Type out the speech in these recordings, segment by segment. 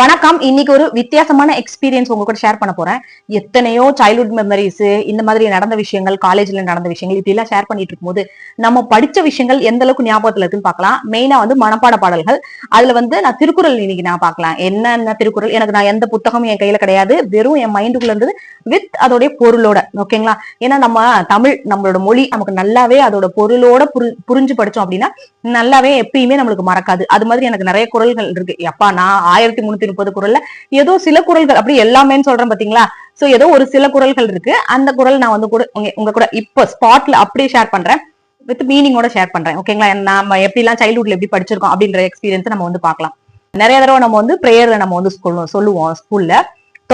வணக்கம். இன்னைக்கு ஒரு வித்தியாசமான எக்ஸ்பீரியன்ஸ் உங்க கூட ஷேர் பண்ண போறேன். எத்தனையோ சைல்ட்ஹுட் மெமரிஸ் இந்த மாதிரி நடந்த விஷயங்கள் காலேஜ்ல நடந்த விஷயங்கள் இப்படி எல்லாம் ஷேர் பண்ணிட்டு இருக்கும்போது நம்ம படிச்ச விஷயங்கள் எந்த அளவுக்கு ஞாபகத்துல இருக்குன்னு பார்க்கலாம். மெயினா வந்து மனப்பாட பாடல்கள். அதுல வந்து நான் திருக்குறள் இன்னைக்கு நான் பாக்கலாம் என்னென்ன திருக்குறள்? எனக்கு நான் எந்த புத்தகமும் என் கையில கிடையாது. வெறும் என் மைண்டுக்குள்ள இருந்தது வித் அதோடைய பொருளோட ஓகேங்களா ஏன்னா நம்ம தமிழ் நம்மளோட மொழி நமக்கு நல்லாவே அதோட பொருளோட புரி புரிஞ்சு படிச்சோம் அப்படின்னா நல்லாவே எப்பயுமே நம்மளுக்கு மறக்காது. அது மாதிரி எனக்கு நிறைய குரல்கள் இருக்கு. எப்பா நான் ஆயிரத்தி முன்னூத்தி முப்பது குரல்ல ஏதோ சில குரல்கள் அப்படி எல்லாமே சொல்றேன் பாத்தீங்களா? சோ ஏதோ ஒரு சில குரல்கள் இருக்கு. அந்த குரல் நான் வந்து கூட உங்க- கூட இப்ப ஸ்பாட்ல அப்படியே ஷேர் பண்றேன். வித் மீனிங்கோட ஷேர் பண்றேன். ஓகேங்களா நம்ம எப்படிலாம் சைல்ட்ஹுட்ல எப்படி படிச்சிருக்கோம் அப்படின்ற எக்ஸ்பீரியன்ஸ் நம்ம வந்து பார்க்கலாம். நிறைய தடவை நம்ம வந்து பிரேயர் நம்ம வந்து சொல்லுவோம் ஸ்கூல்ல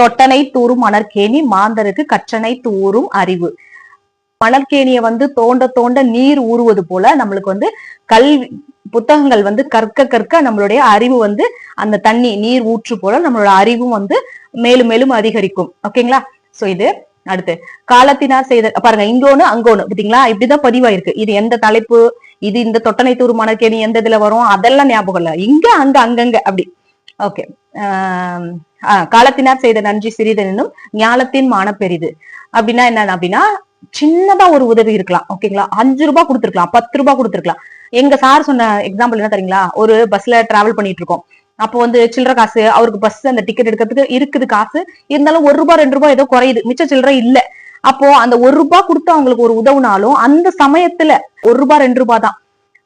தொட்டனை தூரும் மணற்கேணி மாந்தருக்கு கற்றனை தூரும் அறிவு. மணற்கேணியை வந்து தோண்ட தோண்ட நீர் ஊறுவது போல நம்மளுக்கு வந்து கல்வி புத்தகங்கள் வந்து கற்க கற்க நம்மளுடைய அறிவு வந்து அந்த தண்ணி நீர் ஊற்று போல நம்மளோட அறிவும் வந்து மேலும் மேலும் அதிகரிக்கும். ஓகேங்களா? சோ இது அடுத்து. காலத்தினார் செய்த பாருங்க இங்கோன்னு அங்கோன்னு பாத்தீங்களா இப்படிதான் பதிவாயிருக்கு. இது எந்த தலைப்பு? இது இந்த தொட்டனை தூர் மணக்கேணி எந்த இதுல வரும்? அதெல்லாம் ஞாபகம் இல்ல. இங்க அங்க அங்கங்க அப்படி. ஓகே. காலத்தினார் செய்த நன்றி சிறிதனும் ஞாலத்தின் மான பெரிது அப்படின்னா என்ன அப்படின்னா சின்னதா ஒரு உதவி இருக்கலாம். ஓகேங்களா? அஞ்சு ரூபாய் கொடுத்துருக்கலாம். பத்து ரூபாய் கொடுத்துருக்கலாம். எங்க சார் சொன்ன எக்ஸாம்பிள் என்ன தெரியுங்களா? ஒரு பஸ்ல டிராவல் பண்ணிட்டு இருக்கோம். அப்போ வந்து சில்லற காசு அவருக்கு பஸ் அந்த டிக்கெட் எடுக்கிறதுக்கு இருக்குது காசு. இருந்தாலும் ஒரு ரூபாய் ரெண்டு ரூபாய் ஏதோ குறையுது. மிச்ச சில்லற இல்ல. அப்போ அந்த ஒரு ரூபாய் கொடுத்து அவங்களுக்கு ஒரு உதவுனாலும் அந்த சமயத்துல ஒரு ரூபாய் ரெண்டு ரூபாய் தான்.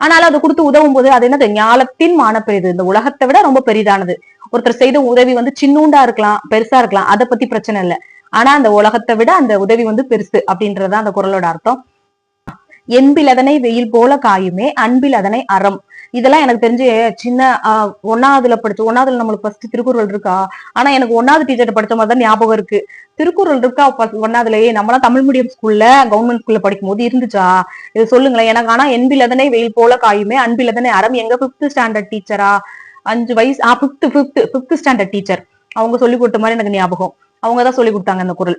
ஆனாலும் அதை கொடுத்து உதவும் போது அது என்னது? ஞாலத்தின் மானப்பெரிது இந்த உலகத்தை விட ரொம்ப பெரிதானது. ஒருத்தர் செய்த உதவி வந்து சின்னூண்டா இருக்கலாம் பெருசா இருக்கலாம். அதை பத்தி பிரச்சனை இல்லை. ஆனா அந்த உலகத்தை விட அந்த உதவி வந்து பெருசு அப்படின்றதுதான் அந்த குரலோட அர்த்தம். என்பில் அதனை வெயில் போல காயுமே அன்பில் அதனை அறம். இதெல்லாம் எனக்கு தெரிஞ்சு சின்ன ஆஹ், ஒன்னாவதுல படிச்ச ஒன்னாவதுல நம்மளுக்கு ஃபர்ஸ்ட் திருக்குறள் இருக்கா? ஆனா எனக்கு ஒன்னாவது டீச்சர் படிச்ச மாதிரி தான் ஞாபகம் இருக்கு. திருக்குறள் இருக்கா ஒன்னாவதுலயே நம்மளாம் தமிழ் மீடியம் ஸ்கூல்ல கவர்மெண்ட் ஸ்கூல்ல படிக்கும் போது இருந்துச்சா? இது சொல்லுங்களேன். எனக்கு ஆனா என்பில் அதனை வெயில் போல காயுமே அன்பில் அதனை அறம். எங்க பிப்த் ஸ்டாண்டர்ட் டீச்சரா அஞ்சு வயசு ஆ fifth fifth fifth standard teacher அவங்க சொல்லி கொடுத்த மாதிரி எனக்கு ஞாபகம். அவங்க தான் சொல்லி கொடுத்தாங்க அந்த குரல்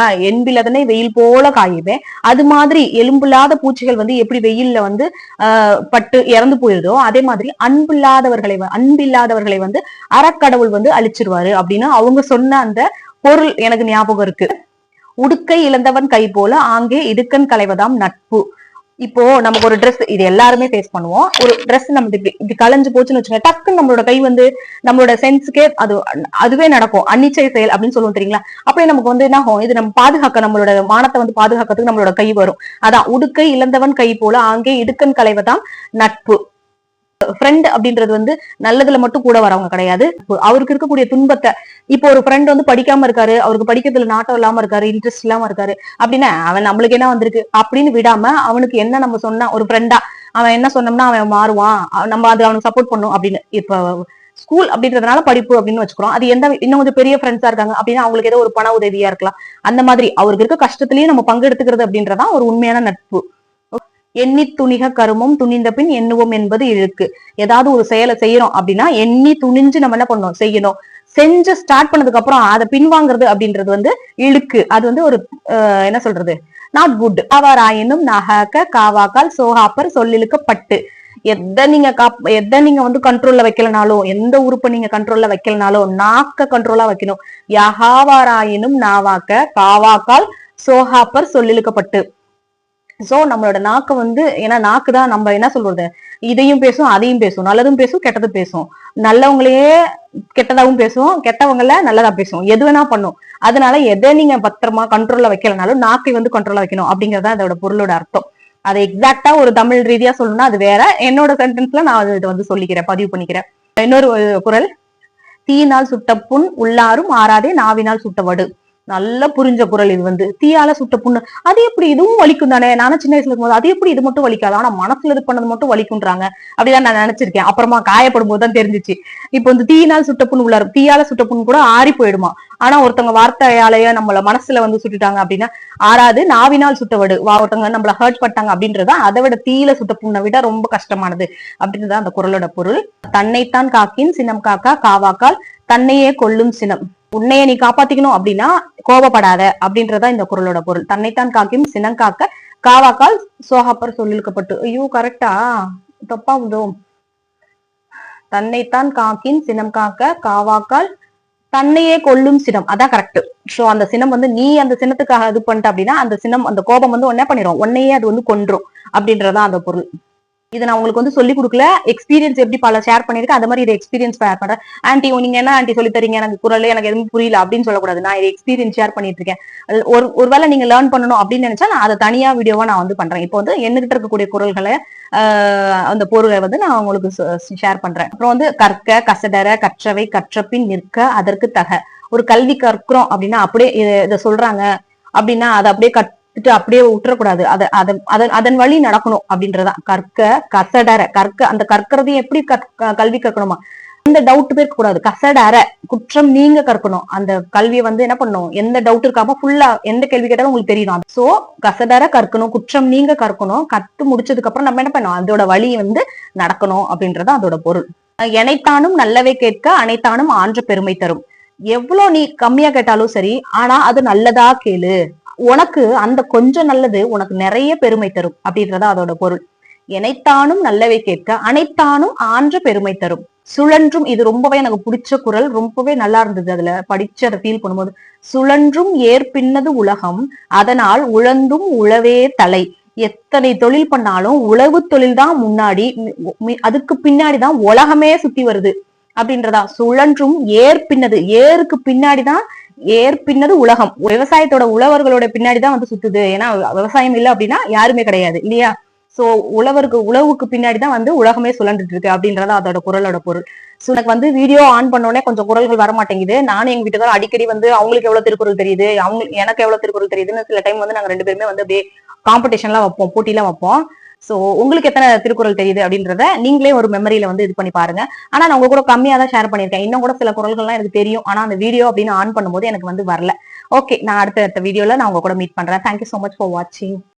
ஆஹ் அதனை வெயில் போல காயுமே அது மாதிரி எலும்பில்லாத பூச்சிகள் வந்து எப்படி வெயில்ல வந்து ஆஹ் பட்டு இறந்து போயிருதோ அதே மாதிரி அன்பில்லாதவர்களை அன்பில்லாதவர்களை வந்து அறக்கடவுள் வந்து அழிச்சிருவாரு அப்படின்னு அவங்க சொன்ன அந்த பொருள் எனக்கு ஞாபகம் இருக்கு. உடுக்கை இழந்தவன் கை போல ஆங்கே இடுக்கன் களைவதாம் நட்பு. இப்போ நமக்கு ஒரு ட்ரெஸ் இது எல்லாருமே ஃபேஸ் பண்ணுவோம். ஒரு ட்ரெஸ் நம்ம இப்படி இப்படி கலைஞ்சு போச்சுன்னு வச்சுக்கோங்க டக்குன்னு நம்மளோட கை வந்து நம்மளோட சென்ஸுக்கே அது அதுவே நடக்கும். அன்னிச்சை செயல் அப்படின்னு சொல்லுவோம் தெரியுங்களா? அப்படியே நமக்கு வந்து என்ன ஆகும் இது நம்ம பாதுகாக்க நம்மளோட மானத்தை வந்து பாதுகாக்கிறதுக்கு நம்மளோட கை வரும். அதான் உடுக்கை இழந்தவன் கை போல ஆங்கே இடுக்கன் கலைவதான் நட்பு. ஃப்ரெண்ட் அப்படின்றது வந்து நல்லதுல மட்டும் கூட வரவங்க கிடையாது. அவருக்கு இருக்கக்கூடிய துன்பத்தை இப்போ ஒரு ஃப்ரெண்ட் வந்து படிக்காம இருக்காரு அவருக்கு படிக்கிறதுல நாட்டம் இல்லாம இருக்காரு இன்ட்ரெஸ்ட் இல்லாம இருக்காரு அப்படின்னா அவன் நம்மளுக்கு என்ன வந்திருக்கு? அப்படின்னு விடாம அவனுக்கு என்ன நம்ம சொன்னா ஒரு ஃப்ரெண்டா அவன் என்ன சொன்னோம்னா அவன் மாறுவான் நம்ம அது அவனுக்கு சப்போர்ட் பண்ணும் அப்படின்னு. இப்போ ஸ்கூல் அப்படின்றதுனால படிப்பு அப்படின்னு வச்சுக்கிறோம். அது எந்த இன்னும் கொஞ்சம் பெரிய ஃப்ரெண்ட்ஸா இருக்காங்க அப்படின்னா அவங்களுக்கு ஏதோ ஒரு பண உதவியா இருக்கலாம். அந்த மாதிரி அவருக்கு இருக்க கஷ்டத்திலயும் நம்ம பங்கெடுத்துக்கிறது அப்படின்றதான் ஒரு உண்மையான நட்பு. எண்ணி துணிக கருமம் துணிந்த பின் எண்ணுவோம் என்பது இழுக்கு ஏதாவது ஒரு செயலை செய்யறோம் அப்படின்னா எண்ணி துணிஞ்சு நம்ம என்ன பண்ணணும்? செய்யணும். செஞ்சு ஸ்டார்ட் பண்ணதுக்கு அப்புறம் அதை பின்வாங்குறது அப்படின்றது வந்து இழுக்கு. அது வந்து ஒரு என்ன சொல்றது? நாட் குட் அவராயினும் நகாக்க காவாக்கால் சோகாப்பர் சொல்லிழுக்கப்பட்டு. எதை நீங்க காப் எதை நீங்க வந்து கண்ட்ரோல்ல வைக்கலனாலும் எந்த உறுப்பை நீங்க கண்ட்ரோல்ல வைக்கலனாலும் நாக்க கண்ட்ரோலா வைக்கணும். யகாவாராயினும் நாவாக்க காவாக்கால் சோகாப்பர் சொல்லிழுக்கப்பட்டு. சோ நம்மளோட நாக்கு வந்து ஏன்னா நாக்கு தான் நம்ம என்ன சொல்றது? இதையும் பேசும் அதையும் பேசும். நல்லதும் பேசும் கெட்டதும் பேசும். நல்லவங்களையே கெட்டதாகவும் பேசும் கெட்டவங்கள நல்லதா பேசும் எது வேணா பண்ணும். அதனால எதை நீங்க பத்திரமா கண்ட்ரோல்ல வைக்கலனாலும் நாக்கை வந்து கண்ட்ரோல்ல வைக்கணும். அப்படிங்கறத அதோட பொருளோட அர்த்தம். அதை எக்ஸாக்டா ஒரு தமிழ் ரீதியா சொல்லணும்னா அது வேற. என்னோட சென்டென்ஸ்ல நான் இதை வந்து சொல்லிக்கிறேன் பதிவு பண்ணிக்கிறேன். இன்னொரு குரல். தீயினால் சுட்ட புண் உள்ளாரும் ஆறாதே நாவினால் சுட்ட வடு. நல்லா புரிஞ்ச குரல் இது வந்து. தீயால சுட்ட புண்ணு. அது எப்படி? இதுவும் வலிக்கும் தானே. நானும் சின்ன வயசுல இருக்கும்போது அது எப்படி? இது மட்டும் வலிக்காது. ஆனா மனசுல இது பண்ணது மட்டும் வலிக்குன்றாங்க அப்படிதான் நான் நினைச்சிருக்கேன். அப்புறமா காயப்படும் போது தான் இப்போ வந்து தீயினால் சுட்ட புண் உள்ளாரு தீயால சுட்ட புண் கூட ஆறி போயிடுமா? ஆனா ஒருத்தவங்க வார்த்தையாலேயே நம்மள மனசுல வந்து சுட்டுட்டாங்க அப்படின்னா ஆறாது நாவினால் சுட்டவடு. வா ஒருத்தவங்க நம்மள ஹர்ட் பட்டாங்க அப்படின்றதா அதை விட தீயில சுட்ட புண்ணை விட ரொம்ப கஷ்டமானது. அப்படின்றதான் அந்த குரலோட பொருள். தன்னைத்தான் காக்கின் சினம் காக்கா காவாக்கால் தன்னையே கொல்லும் சினம். உன்னைய நீ காப்பாத்திக்கணும் அப்படின்னா கோபப்படாத அப்படின்றதா இந்த குரலோட பொருள். தன்னைத்தான் காக்கும் சினம் காக்க காவாக்கால் சோகாப்பர் சொல்லிருக்கப்பட்டு ஐயோ கரெக்டா தப்பா உதவும் தன்னைத்தான் காக்கின் சினம் காக்க காவாக்கால் தன்னையே கொல்லும் சினம். அதான் கரெக்ட் சோ அந்த சினம் வந்து நீ அந்த சினத்துக்காக இது பண்ணிட்ட அப்படின்னா அந்த சினம் அந்த கோபம் வந்து ஒன்னே பண்ணிடும் உன்னையே அது வந்து கொன்றும் அப்படின்றதான் அந்த பொருள். இது நான் உங்களுக்கு வந்து சொல்லி கொடுக்கல. எக்ஸ்பீரியன்ஸ் எப்படி பல ஷேர் பண்ணிருக்கேன் அந்த மாதிரி இதை எக்ஸ்பீரியன்ஸ் ஷேர் பண்றேன். ஆன்டி நீங்க என்ன ஆன்டி சொல்லி தரீங்க? எனக்கு குரல் எனக்கு எதுவும் புரியல அப்படின்னு சொல்லக்கூடாது. நான் இதை எக்ஸ்பீரியன்ஸ் ஷேர் பண்ணிட்டு இருக்கேன். அது ஒரு ஒருவேளை நீங்க லேர்ன் பண்ணணும் அப்படின்னு நினைச்சா நான் அதை தனியா வீடியோவா நான் வந்து பண்றேன். இப்போ வந்து என்கிட்ட இருக்கக்கூடிய குரல்களை அந்த பொருளை வந்து நான் உங்களுக்கு ஷேர் பண்றேன். அப்புறம் வந்து கற்க கசடர கற்றவை கற்றப்பின் நிற்க அதற்கு தக. ஒரு கல்வி கற்கிறோம் அப்படின்னா அப்படியே இதை சொல்றாங்க அப்படின்னா அதை அப்படியே எடுத்துட்டு அப்படியே விட்டுறக்கூடாது. அதை அதன் அதன் அதன் வழி நடக்கணும் அப்படின்றதான். கற்க கசடர கற்க அந்த கற்கறதையும் எப்படி கல்வி கற்கணுமா? எந்த டவுட் இருக்க கூடாது கசடர குற்றம் நீங்க கற்கணும். அந்த கல்வியை வந்து என்ன பண்ணணும்? எந்த டவுட் இருக்காம ஃபுல்லா எந்த கேள்வி கேட்டாலும் உங்களுக்கு தெரியணும் சோ கசடர கற்கணும் குற்றம் நீங்க கற்கணும். கத்து முடிச்சதுக்கு அப்புறம் நம்ம என்ன பண்ணணும்? அதோட வழி வந்து நடக்கணும் அப்படின்றது அதோட பொருள். எனைத்தானும் நல்லவே கேட்க அனைத்தானும் ஆன்ற பெருமை தரும். எவ்வளவு நீ கம்மியா கேட்டாலும் சரி ஆனா அது நல்லதா கேளு. உனக்கு அந்த கொஞ்சம் நல்லது உனக்கு நிறைய பெருமை தரும் அப்படின்றத அதோட பொருள். எனைத்தானும் நல்லவை கேட்க அனைத்தானும் ஆன்ற பெருமை தரும். சுழன்றும் இது ரொம்பவே எனக்கு பிடிச்ச குரல் ரொம்பவே நல்லா இருந்தது அதுல படிச்சு அதை ஃபீல் பண்ணும்போது. சுழன்றும் ஏற்பின்னது உலகம் அதனால் உழந்தும் உழவே தலை. எத்தனை தொழில் பண்ணாலும் உழவு தொழில் தான் முன்னாடி அதுக்கு பின்னாடிதான் உலகமே சுத்தி வருது அப்படின்றதா. சுழன்றும் ஏர் பின்னது ஏருக்கு பின்னாடிதான் ஏற்பின்னது உலகம். விவசாயத்தோட உழவர்களோட பின்னாடிதான் வந்து சுத்துது. ஏன்னா விவசாயம் இல்லை அப்படின்னா யாருமே கிடையாது இல்லையா? சோ உழவருக்கு உழவுக்கு பின்னாடிதான் வந்து உலகமே சுழண்டுட்டு இருக்கு அப்படின்றத அதோட குரலோட பொருள். சோ எனக்கு வந்து வீடியோ ஆன் பண்ணோடனே கொஞ்சம் குரல்கள் வர மாட்டேங்குது நானும் எங்க வீட்டுக்காரர் அடிக்கடி வந்து அவங்களுக்கு எவ்வளவு திருக்குறள் தெரியுது? அவங்க எனக்கு எவ்வளவு திருக்குறள் தெரியுதுன்னு சில டைம் வந்து நாங்க ரெண்டு பேருமே வந்து அப்படியே காம்படிஷன்லாம் வைப்போம் போட்டிலாம் வைப்போம். சோ உங்களுக்கு எத்தனை திருக்குறள் தெரியுது அப்படின்றத நீங்களே ஒரு மெமரியில வந்து இது பண்ணி பாருங்க. ஆனா நான் உங்க கூட கம்மியா தான் ஷேர் பண்ணிருக்கேன் இன்னும் கூட சில குரல்கள்லாம் எனக்கு தெரியும். ஆனா அந்த வீடியோ அப்படின்னு ஆன் பண்ணும்போது எனக்கு வந்து வரல. ஓகே நான் அடுத்த அடுத்த வீடியோல நான் உங்க கூட மீட் பண்றேன். தேங்க்யூ சோ மச் ஃபார் வாட்சிங்